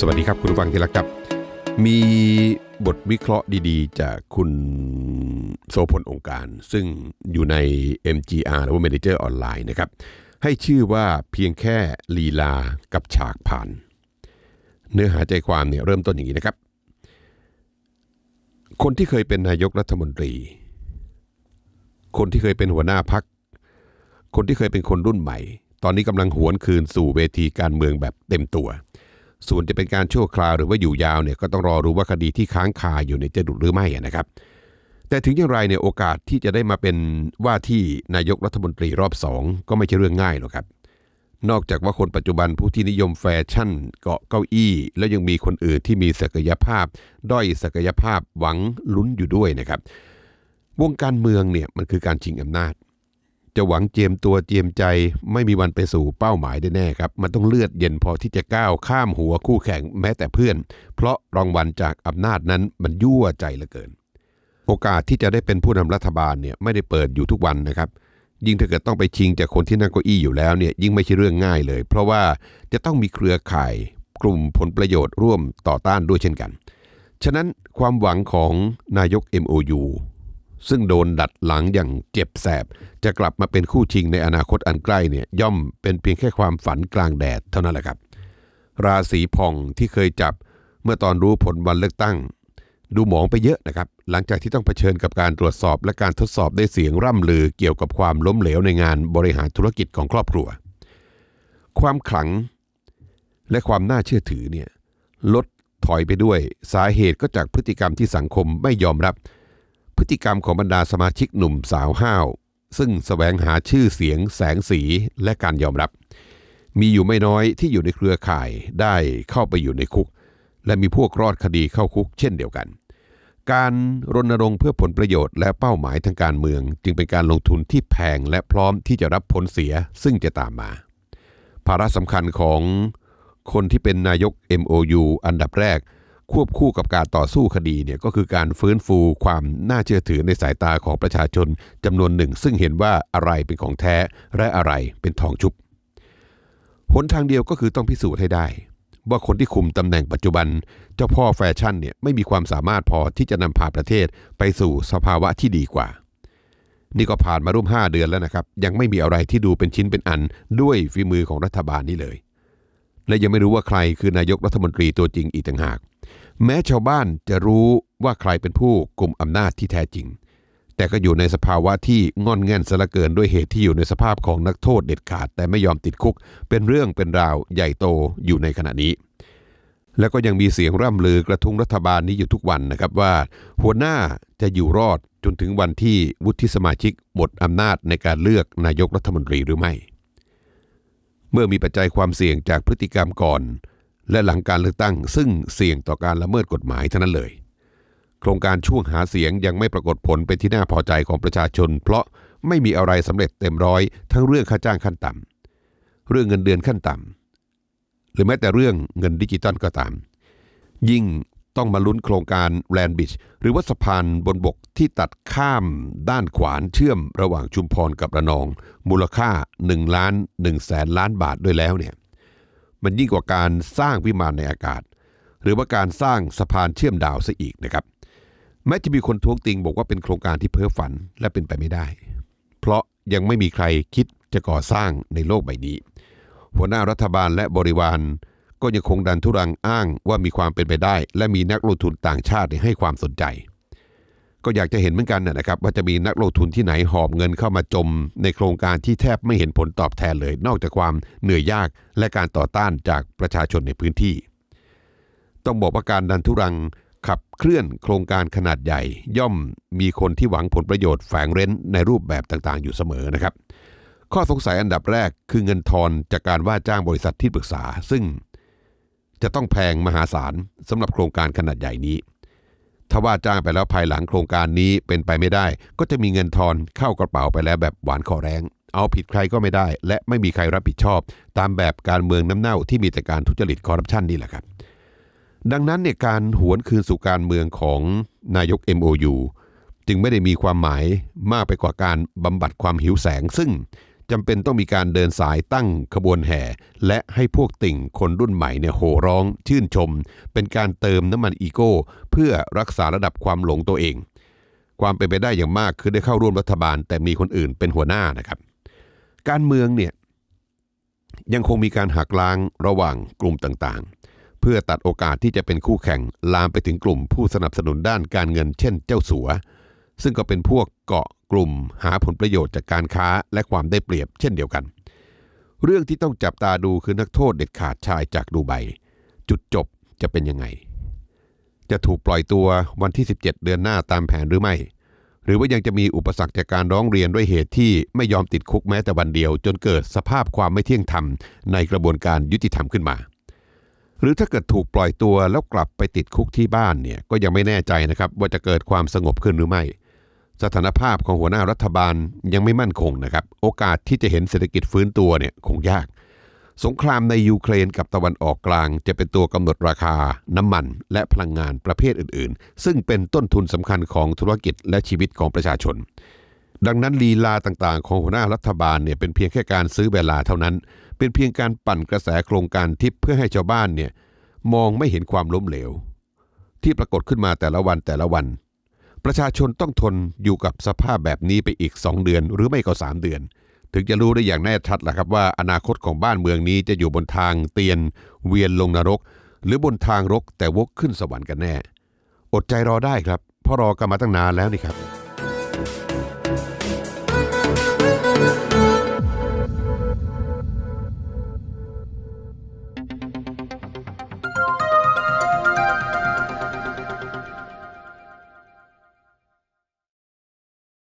สวัสดีครับคุณผู้ฟังที่รักครับ มีบทวิเคราะห์ดีๆ จากคุณโสพลองค์การ ซึ่งอยู่ใน MGR หรือว่า Manager ออนไลน์นะครับ ให้ชื่อว่าเพียงแค่ลีลากับฉากผ่าน เนื้อหาใจความเนี่ยเริ่มต้นอย่างนี้นะครับ คนที่เคยเป็นนายกรัฐมนตรี คนที่เคยเป็นหัวหน้าพัก คนที่เคยเป็นคนรุ่นใหม่ ตอนนี้กำลังหวนคืนสู่เวทีการเมืองแบบเต็มตัว ส่วนจะเป็นการชั่วคราวหรือว่าอยู่ยาวเนี่ยก็ต้องรอรู้ว่าคดีที่ค้างคาอยู่ในยจะดุหรือไม่นะครับ แต่ถึงอย่างไรเนี่ยโอกาสที่จะได้มาเป็นว่าที่นายกรัฐมนตรีรอบสองก็ไม่ใช่เรื่องง่ายหรอกครับนอกจากว่าคนปัจจุบันผู้ที่นิยมแฟชั่นเกาะเก้าอี้ แล้วยังมีคนอื่นที่มีศักยภาพ ด้อยศักยภาพหวังลุ้นอยู่ด้วยนะครับ วงการเมืองเนี่ยมันคือการชิงอำนาจ จะหวังเจียมตัวเจียมใจ ไม่มีวันไปสู่เป้าหมายได้แน่ครับ มันต้องเลือดเย็นพอที่จะก้าวข้ามหัวคู่แข่งแม้แต่เพื่อน เพราะรางวัลจากอำนาจนั้นมันยั่วใจเหลือเกิน โอกาสที่จะได้เป็นผู้นำรัฐบาลเนี่ยไม่ได้เปิดอยู่ทุกวันนะครับ ยิ่งถ้าเกิดต้องไปชิงจากคนที่นั่งเก้าอี้อยู่แล้วเนี่ยยิ่งไม่ใช่เรื่องง่ายเลย เพราะว่าจะต้องมีเครือข่ายกลุ่มผลประโยชน์ร่วมต่อต้านด้วยเช่นกัน ฉะนั้นความหวังของนายก MOU ซึ่งโดนดัดหลังอย่างเจ็บแสบ จะกลับมาเป็นคู่ชิงในอนาคตอันใกล้เนี่ยย่อมเป็นเพียงแค่ความฝันกลางแดดเท่านั้นแหละครับ ราศีพองที่เคยจับเมื่อตอนรู้ผลวันเลือกตั้ง ดูหมองไปเยอะนะครับ หลังจากที่ต้องเผชิญกับการตรวจสอบและการทดสอบด้วยเสียงร่ำลือเกี่ยวกับความล้มเหลวในงานบริหารธุรกิจของครอบครัว ความขลังและความน่าเชื่อถือเนี่ยลดถอยไปด้วยสาเหตุก็จากพฤติกรรมที่สังคมไม่ยอมรับ พฤติกรรมของบรรดาสมาชิกหนุ่มสาวห้าว ซึ่งสแสวงหาชื่อเสียง แสงสีและการยอมรับ มีอยู่ไม่น้อยที่อยู่ในเครือข่ายได้เข้าไปอยู่ในคุก และมีพวกรอดคดีเข้าคุกเช่นเดียวกัน การรณรงค์เพื่อผลประโยชน์และเป้าหมายทางการเมือง จึงเป็นการลงทุนที่แพงและพร้อมที่จะรับผลเสียซึ่งจะตามมา ภาระสำคัญของคนที่เป็นนายก MOU อันดับแรก ควบคู่กับการต่อสู้คดีเนี่ยก็คือการฟื้นฟูความน่าเชื่อถือในสายตาของประชาชนจำนวนหนึ่ง ซึ่งเห็นว่าอะไรเป็นของแท้และอะไรเป็นทองชุบหนทางเดียวก็คือต้องพิสูจน์ให้ได้ ว่าคนที่คุมตำแหน่งปัจจุบัน เจ้าพ่อแฟชั่นเนี่ยไม่มีความสามารถพอที่จะนำพาประเทศไปสู่สภาวะที่ดีกว่า นี่ก็ผ่านมาร่วม 5 เดือนแล้วนะครับ ยังไม่มีอะไรที่ดูเป็นชิ้นเป็นอันด้วยฝีมือของรัฐบาลนี้เลย และยังไม่รู้ว่าใครคือนายกรัฐมนตรีตัวจริงอีกต่างหาก แม้ชาวบ้านจะรู้ว่าใครเป็นผู้กลุ่มอำนาจที่แท้จริง แต่ก็อยู่ในสภาวะที่งอนแง่นสละเกินด้วยเหตุที่อยู่ในสภาพของนักโทษเด็ดขาด แต่ไม่ยอมติดคุก เป็นเรื่องเป็นราวใหญ่โตอยู่ในขณะนี้ แล้วก็ยังมีเสียงร่ำลือกระทุ้งรัฐบาลนี้อยู่ทุกวันนะครับว่า หัวหน้าจะอยู่รอดจนถึงวันที่วุฒิสมาชิกหมดอำนาจในการเลือกนายกรัฐมนตรีหรือไม่ เมื่อมีปัจจัยความเสี่ยงจากพฤติกรรมก่อน และหลังการเลือกตั้งซึ่งเสี่ยงต่อการละเมิดกฎหมายเท่านั้นเลย โครงการช่วงหาเสียงยังไม่ปรากฏผลเป็นที่น่าพอใจของประชาชน เพราะไม่มีอะไรสำเร็จเต็มร้อยทั้งเรื่องค่าจ้างขั้นต่ำเรื่องเงินเดือนขั้นต่ำหรือแม้แต่เรื่องเงินดิจิตอลก็ตาม ยิ่งต้องมาลุ้นโครงการแลนบิชหรือว่าสะพานบนบกที่ตัดข้ามด้านขวานเชื่อมระหว่างชุมพรกับระนอง มูลค่า1ล้าน1แสนล้านบาทด้วยแล้วเนี่ย มันยิ่งกว่าการสร้างวิมานในอากาศ หรือว่าการสร้างสะพานเชื่อมดาวซะอีกนะครับ แม้จะมีคนท้วงติงบอกว่าเป็นโครงการที่เพ้อฝันและเป็นไปไม่ได้ เพราะยังไม่มีใครคิดจะก่อสร้างในโลกใบนี้ หัวหน้ารัฐบาลและบริวารก็ยังคงดันทุรังอ้างว่ามีความเป็นไปได้ และมีนักลงทุนต่างชาติให้ความสนใจ ก็อยากจะเห็นเหมือนกันนะครับว่าจะมีนักลงทุนที่ไหนหอบเงินเข้ามาจม ในโครงการที่แทบไม่เห็นผลตอบแทนเลย นอกจากความเหนื่อยยากและการต่อต้านจากประชาชนในพื้นที่ ต้องบอกว่าการดันทุรังขับเคลื่อนโครงการขนาดใหญ่ ย่อมมีคนที่หวังผลประโยชน์แฝงเร้นในรูปแบบต่างๆ อยู่เสมอนะครับ ข้อสงสัยอันดับแรกคือเงินทอนจากการว่าจ้างบริษัทที่ปรึกษา ซึ่งจะต้องแพงมหาศาลสำหรับโครงการขนาดใหญ่นี้ ถ้าว่าจ้างไปแล้วภายหลังโครงการนี้เป็นไปไม่ได้ ก็จะมีเงินทอนเข้ากระเป๋าไปแล้วแบบหวานคอแรงเอาผิดใครก็ไม่ได้ และไม่มีใครรับผิดชอบ ตามแบบการเมืองน้ำเน่าที่มีแต่การทุจริตคอร์รัปชันนี่แหละครับ ดังนั้นเนี่ยการหวนคืนสู่การเมืองของนายก MOU จึงไม่ได้มีความหมายมากไปกว่าการบำบัดความหิวแสง ซึ่ง จำเป็นต้องมีการเดินสายตั้งขบวนแห่ และให้พวกติ่งคนรุ่นใหม่เนี่ยโห่ร้องชื่นชม เป็นการเติมน้ำมันอีโก้ เพื่อรักษาระดับความหลงตัวเอง ความเป็นไปได้อย่างมากคือได้เข้าร่วมรัฐบาล แต่มีคนอื่นเป็นหัวหน้านะครับ การเมืองเนี่ยยังคงมีการหักล้างระหว่างกลุ่มต่างๆ เพื่อตัดโอกาสที่จะเป็นคู่แข่งลามไปถึงกลุ่มผู้สนับสนุนด้านการเงินเช่นเจ้าสัว ซึ่งก็เป็นพวกเกาะกลุ่มหาผลประโยชน์จากการค้าและความได้เปรียบเช่นเดียวกัน เรื่องที่ต้องจับตาดูคือนักโทษเด็ดขาดชายจากดูไบจุดจบจะเป็นยังไง จะถูกปล่อยตัววันที่ 17 เดือนหน้าตามแผนหรือไม่ หรือว่ายังจะมีอุปสรรคจากการร้องเรียนด้วยเหตุที่ไม่ยอมติดคุกแม้แต่วันเดียว จนเกิดสภาพความไม่เที่ยงธรรมในกระบวนการยุติธรรมขึ้นมาหรือถ้าเกิดถูกปล่อยตัวแล้วกลับไปติดคุกที่บ้านเนี่ยก็ยังไม่แน่ใจนะครับว่าจะเกิดความสงบขึ้นหรือไม่ สถานภาพของหัวหน้ารัฐบาลยังไม่มั่นคงนะครับ โอกาสที่จะเห็นเศรษฐกิจฟื้นตัวเนี่ยคงยาก สงครามในยูเครนกับตะวันออกกลาง จะเป็นตัวกำหนดราคา น้ำมัน และพลังงานประเภทอื่นๆ ซึ่งเป็นต้นทุนสำคัญของธุรกิจและชีวิตของประชาชน ดังนั้นลีลาต่างๆ ของหัวหน้ารัฐบาลเนี่ยเป็นเพียงแค่การซื้อเวลาเท่านั้น เป็นเพียงการปั่นกระแสโครงการทิปเพื่อให้ชาวบ้านเนี่ยมองไม่เห็นความล้มเหลว ที่ปรากฏขึ้นมาแต่ละวันแต่ละวัน ประชาชนต้องทนอยู่กับสภาพแบบนี้ไปอีก 2 เดือน หรือไม่ก็ 3 เดือน ถึงจะรู้ได้อย่างแน่ชัดแหละครับว่าอนาคตของบ้านเมืองนี้จะอยู่บนทางเตียน เวียนลงนรก หรือบนทางรกแต่วกขึ้นสวรรค์กันแน่ อดใจรอได้ครับเพราะรอกันมาตั้งนานแล้วนี่ครับ